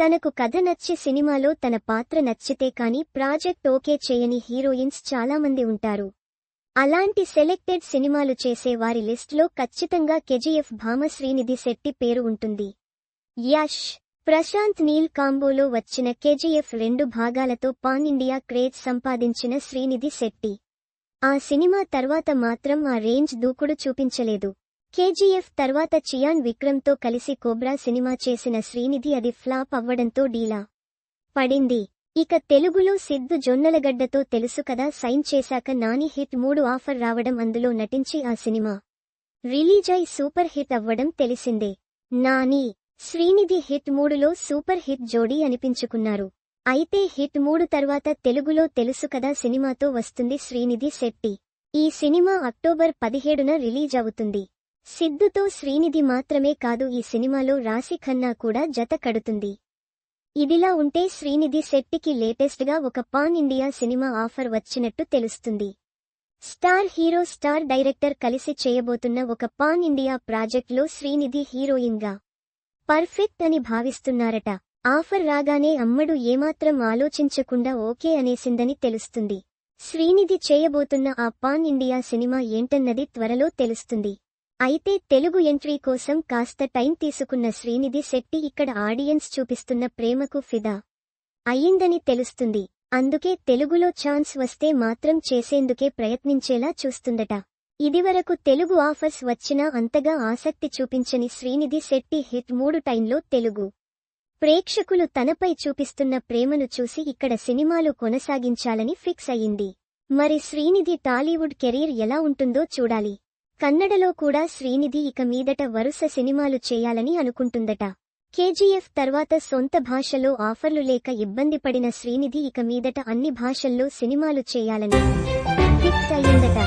తనకు కథ నచ్చి సినిమాలో తన పాత్ర నచ్చితే కాని ప్రాజెక్ట్ ఓకే చేయని హీరోయిన్స్ చాలామంది ఉంటారు. అలాంటి సెలెక్టెడ్ సినిమాలు చేసే వారి లిస్ట్లో ఖచ్చితంగా కెజిఎఫ్ భామ శ్రీనిధి శెట్టి పేరు ఉంటుంది. యష్ ప్రశాంత్ నీల్ కాంబోలో వచ్చిన కెజీఎఫ్ రెండు భాగాలతో పాన్ ఇండియా క్రేజ్ సంపాదించిన శ్రీనిధి శెట్టి. ఆ సినిమా తర్వాత మాత్రం ఆ రేంజ్ దూకుడు చూపించలేదు. కేజీఎఫ్ తర్వాత చియాన్ విక్రమ్తో కలిసి కోబ్రా సినిమా చేసిన శ్రీనిధి అది ఫ్లాప్ అవ్వడంతో డీలా పడింది. ఇక తెలుగులో సిద్ధు జొన్నలగడ్డతో తెలుసు కదా సైన్ చేశాక నాని హిట్ మూడు ఆఫర్ రావడం అందులో నటించి ఆ సినిమా రిలీజ్ అయి సూపర్ హిట్ అవ్వడం తెలిసిందే. నాని శ్రీనిధి హిట్ మూడులో సూపర్ హిట్ జోడీ అనిపించుకున్నారు. అయితే హిట్ మూడు తర్వాత తెలుగులో తెలుసు కదా సినిమాతో వస్తుంది శ్రీనిధి శెట్టి. ఈ సినిమా అక్టోబర్ పదిహేడున రిలీజ్ అవుతుంది. సిద్ధుతో శ్రీనిధి మాత్రమే కాదు ఈ సినిమాలో రాశి ఖన్నా కూడా జత కడుతుంది. ఇదిలా ఉంటే శ్రీనిధి శెట్టికి లేటెస్ట్గా ఒక పాన్ ఇండియా సినిమా ఆఫర్ వచ్చినట్టు తెలుస్తుంది. స్టార్ హీరో స్టార్ డైరెక్టర్ కలిసి చేయబోతున్న ఒక పాన్ ఇండియా ప్రాజెక్ట్లో శ్రీనిధి హీరోయిన్గా పర్ఫెక్ట్ అని భావిస్తున్నారట. ఆఫర్ రాగానే అమ్మడు ఏమాత్రం ఆలోచించకుండా ఓకే అనేసిందని తెలుస్తుంది. శ్రీనిధి చేయబోతున్న ఆ పాన్ ఇండియా సినిమా ఏంటన్నది త్వరలో తెలుస్తుంది. అయితే తెలుగు ఎంట్రీ కోసం కాస్త టైం తీసుకున్న శ్రీనిధి శెట్టి ఇక్కడ ఆడియన్స్ చూపిస్తున్న ప్రేమకు ఫిదా అయ్యిందని తెలుస్తుంది. అందుకే తెలుగులో ఛాన్స్ వస్తే మాత్రం చేసేందుకే ప్రయత్నించేలా చూస్తుందట. ఇదివరకు తెలుగు ఆఫర్స్ వచ్చినా అంతగా ఆసక్తి చూపించని శ్రీనిధి శెట్టి హిట్ మూడు టైంలో తెలుగు ప్రేక్షకులు తనపై చూపిస్తున్న ప్రేమను చూసి ఇక్కడ సినిమాలు కొనసాగించాలని ఫిక్స్ అయింది మరి శ్రీనిధి టాలీవుడ్ కెరీర్ ఎలా ఉంటుందో చూడాలి. కన్నడలో కూడా శ్రీనిధి ఇక మీదట వరుస సినిమాలు చేయాలని అనుకుంటుందట. కేజీఎఫ్ తర్వాత సొంత భాషలో ఆఫర్లు లేక ఇబ్బంది పడిన శ్రీనిధి ఇక మీదట అన్ని భాషల్లో సినిమాలు చేయాలని ఫిక్స్ అయ్యిందట.